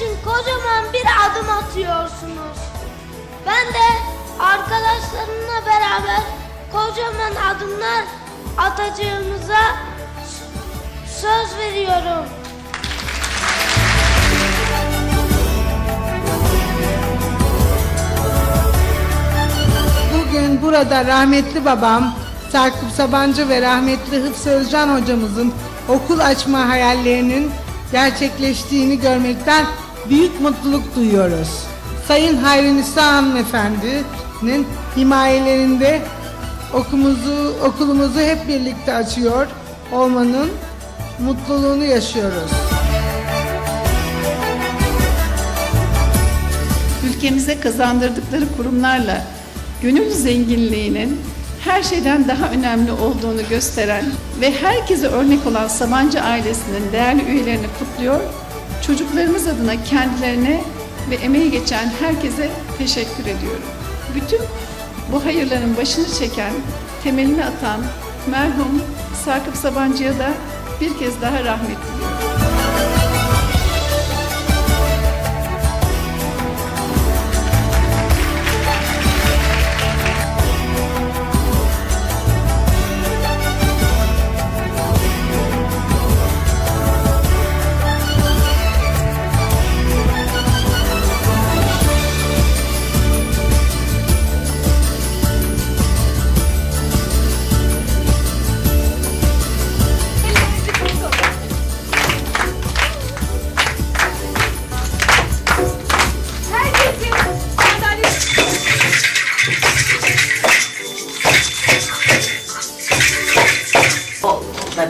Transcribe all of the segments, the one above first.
için kocaman bir adım atıyorsunuz. Ben de arkadaşlarımla beraber kocaman adımlar atacağımıza söz veriyorum. Bugün burada rahmetli babam Sakıp Sabancı ve rahmetli Hıfzı Özcan hocamızın okul açma hayallerinin gerçekleştiğini görmekten büyük mutluluk duyuyoruz. Sayın Hayri Nisa hanımefendinin himayelerinde okumuzu, okulumuzu hep birlikte açıyor olmanın mutluluğunu yaşıyoruz. ülkemize kazandırdıkları kurumlarla gönül zenginliğinin her şeyden daha önemli olduğunu gösteren ve herkese örnek olan Sabancı ailesinin değerli üyelerini kutluyor. Çocuklarımız adına kendilerine ve emeği geçen herkese teşekkür ediyorum. Bütün bu hayırların başını çeken, temelini atan merhum Sakıp Sabancı'ya da bir kez daha rahmet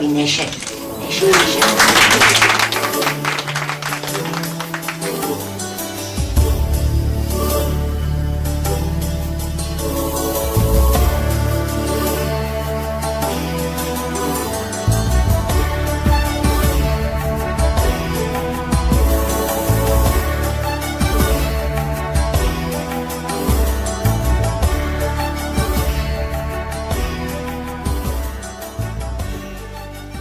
bir neşe. Neşe, neşe.